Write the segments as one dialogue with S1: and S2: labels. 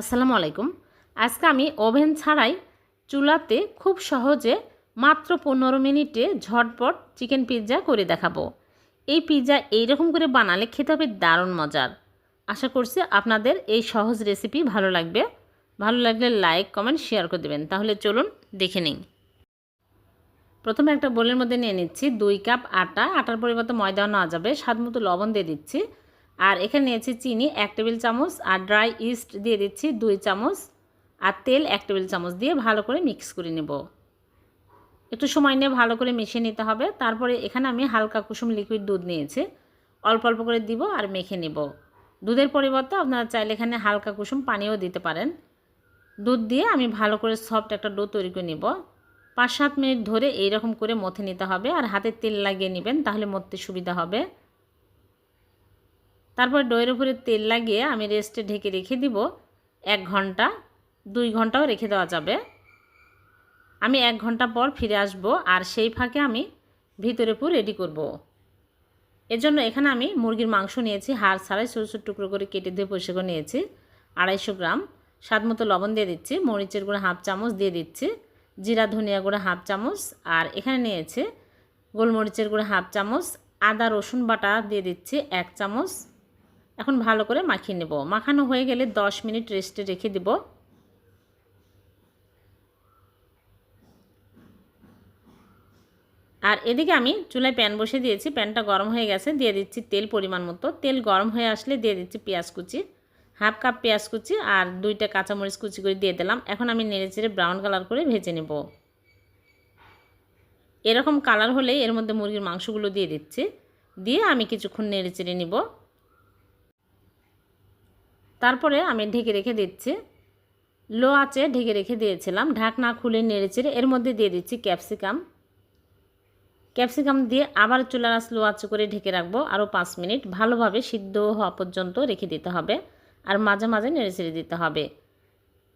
S1: আসসালামু আলাইকুম। আজকে আমি ওভেন ছাড়াই চুলাতে খুব সহজে মাত্র পনেরো মিনিটে ঝটপট চিকেন পিৎজা করে দেখাবো। এই পিৎজা এইরকম করে বানালে খেতে হবে দারুণ মজার। আশা করছি আপনাদের এই সহজ রেসিপি ভালো লাগবে। ভালো লাগলে লাইক, কমেন্ট, শেয়ার করে দেবেন। তাহলে চলুন দেখে নিন প্রথমে একটা বোলের মধ্যে নিয়ে নিচ্ছি দুই কাপ আটা। আটার পরিবর্তে ময়দাও নেওয়া যাবে। স্বাদ মতো লবণ দিয়ে দিচ্ছি। আর এখানে নিয়েছি চিনি এক টেবিল চামচ, আর ড্রাই ইস্ট দিয়ে দিচ্ছি দুই চামচ, আর তেল এক টেবিল চামচ দিয়ে ভালো করে মিক্স করে নেব। একটু সময় নিয়ে ভালো করে মিশিয়ে নিতে হবে। তারপরে এখানে আমি হালকা কুসুম লিকুইড দুধ নিয়েছি। অল্প অল্প করে দিব আর মেখে নেব। দুধের পরিবর্তে আপনারা চাইলে এখানে হালকা কুসুম পানিও দিতে পারেন। দুধ দিয়ে আমি ভালো করে সফট একটা ডো তৈরি করে নেব। পাঁচ সাত মিনিট ধরে এইরকম করে মথে নিতে হবে। আর হাতে তেল লাগিয়ে নেবেন তাহলে মরতে সুবিধা হবে। তারপর ডয়ের উপরে তেল লাগিয়ে আমি রেস্টে ঢেকে রেখে দিব। এক ঘণ্টা, দুই ঘন্টাও রেখে দেওয়া যাবে। আমি এক ঘণ্টা পর ফিরে আসব আর সেই ফাঁকে আমি ভিতরে পুর রেডি করব। এজন্য এখানে আমি মুরগির মাংস নিয়েছি, হাড় ছাড়াই ছোটো ছোটো টুকরো করে কেটে দিয়ে করে নিয়েছি। আড়াইশো গ্রাম স্বাদ মতো লবণ দিয়ে দিচ্ছি, মরিচের গুঁড়ো হাফ চামচ দিয়ে দিচ্ছি, জিরা, ধনিয়া গুঁড়ো হাফ চামচ, আর এখানে নিয়েছে গোলমরিচের গুঁড়ো হাফ চামচ, আদা রসুন বাটা দিয়ে দিচ্ছি এক চামচ। এখন ভালো করে মাখিয়ে নেব। মাখানো হয়ে গেলে 10 মিনিট রেস্টে রেখে দেব। আর এদিকে আমি চুলায় প্যান বসে দিয়েছি। প্যানটা গরম হয়ে গেছে, দিয়ে দিচ্ছি তেল পরিমাণ মতো। তেল গরম হয়ে আসলে দিয়ে দিচ্ছি পেঁয়াজ কুচি, হাফ কাপ পেঁয়াজ কুচি আর দুইটা কাঁচামরিচ কুচি করে দিয়ে দিলাম। এখন আমি নেড়ে চেড়ে ব্রাউন কালার করে ভেজে নেব। এরকম কালার হলে এর মধ্যে মুরগির মাংসগুলো দিয়ে দিচ্ছি। দিয়ে আমি কিছুক্ষণ নেড়ে চেড়ে নিব। তারপরে আমি ঢেকে রেখে দিচ্ছি। লো আঁচে ঢেকে রেখে দিয়েছিলাম। ঢাকনা খুলে নেড়েচেড়ে এর মধ্যে দিয়ে দিচ্ছি ক্যাপসিকাম। ক্যাপসিকাম দিয়ে আবার চুলার আঁচ লো আঁচে করে ঢেকে রাখব আরও পাঁচ মিনিট। ভালোভাবে সিদ্ধ হওয়া পর্যন্ত রেখে দিতে হবে আর মাঝে মাঝে নেড়েচেড়ে দিতে হবে।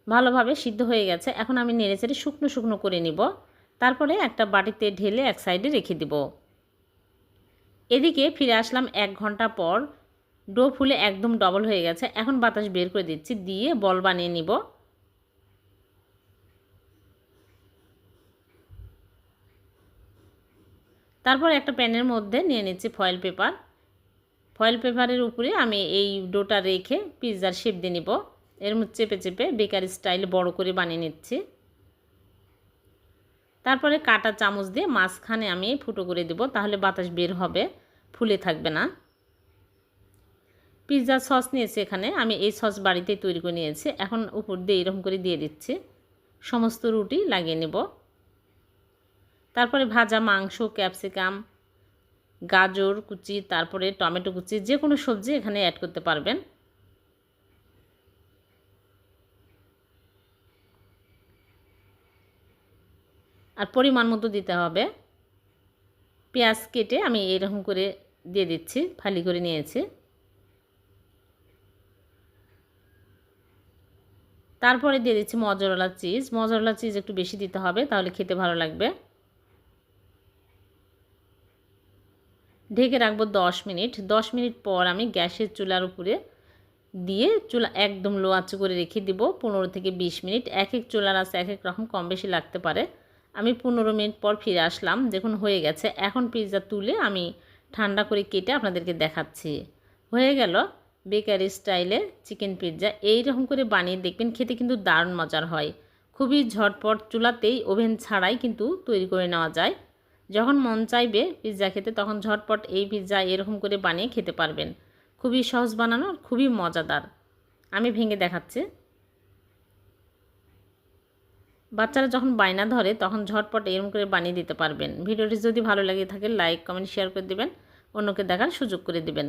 S1: ভালোভাবে সিদ্ধ হয়ে গেছে। এখন আমি নেড়েচেড়ে শুকনো শুকনো করে নিব। তারপরে একটা বাটিতে ঢেলে এক সাইডে রেখে দিব। এদিকে ফিরে আসলাম এক ঘণ্টা পর। ডো ফুলে একদম ডবল হয়ে গেছে। এখন বাতাস বের করে দিচ্ছি, দিয়ে বল বানিয়ে নিব। তারপর একটা প্যানের মধ্যে নিয়ে নিচ্ছি ফয়েল পেপার ফয়েল পেপারের উপরে আমি এই ডোটা রেখে পিৎজার শেপ দিয়ে নিব। এর মধ্যে চেপে চেপে বেকারি স্টাইল বড় করে বানিয়ে নিচ্ছি। তারপরে কাটা চামচ দিয়ে মাঝখানে আমি ফুটো করে দেব, তাহলে বাতাস বের হবে, ফুলে থাকবে না। পিৎজা সস নিয়েছি এখানে। আমি এই সস বাড়িতেই তৈরি করে নিয়েছি। এখন উপর দিয়ে এরকম করে দিয়ে দিচ্ছি। সমস্ত রুটি লাগিয়ে নেব। তারপরে ভাজা মাংস, ক্যাপসিকাম, গাজর কুচি, তারপরে টমেটো কুচি, যে কোনো সবজি এখানে অ্যাড করতে পারবেন। আর পরিমাণ মতো দিতে হবে। পেঁয়াজ কেটে আমি এরকম করে দিয়ে দিচ্ছি, ফালি করে নিয়েছি। তারপরে দিয়ে দিচ্ছি মজরলা চিজ। মজরলা চিজ একটু বেশি দিতে হবে, তাহলে খেতে ভালো লাগবে। ঢেকে রাখব দশ মিনিট। দশ মিনিট পর আমি গ্যাসের চুলার উপরে দিয়ে চুলা একদম লো আঁচু করে রেখে দিব। পনেরো থেকে বিশ মিনিট। এক এক চুলার আছে এক এক রকম, কম বেশি লাগতে পারে। আমি পনেরো মিনিট পর ফিরে আসলাম। দেখুন, হয়ে গেছে। এখন পিৎজা তুলে আমি ঠান্ডা করে কেটে আপনাদেরকে দেখাচ্ছি। হয়ে গেল। বেকারি স্টাইলে চিকেন পিৎজা এইরকম করে বানিয়ে দেখবেন খেতে কিন্তু দারুণ মজার হয়। খুবই ঝটপট চুলাতেই ওভেন ছাড়াই কিন্তু তৈরি করে নেওয়া যায়। যখন মন চাইবে পিৎজা খেতে, তখন ঝটপট এই পিৎজা এরকম করে বানিয়ে খেতে পারবেন। খুবই সহজ বানানো খুবই মজাদার। আমি ভেঙে দেখাচ্ছি। বাচ্চারা যখন বায়না ধরে, তখন ঝটপট এরকম করে বানিয়ে দিতে পারবেন। ভিডিওটি যদি ভালো লাগে থাকে, লাইক, কমেন্ট, শেয়ার করে দেবেন। অন্যকে দেখার সুযোগ করে দেবেন।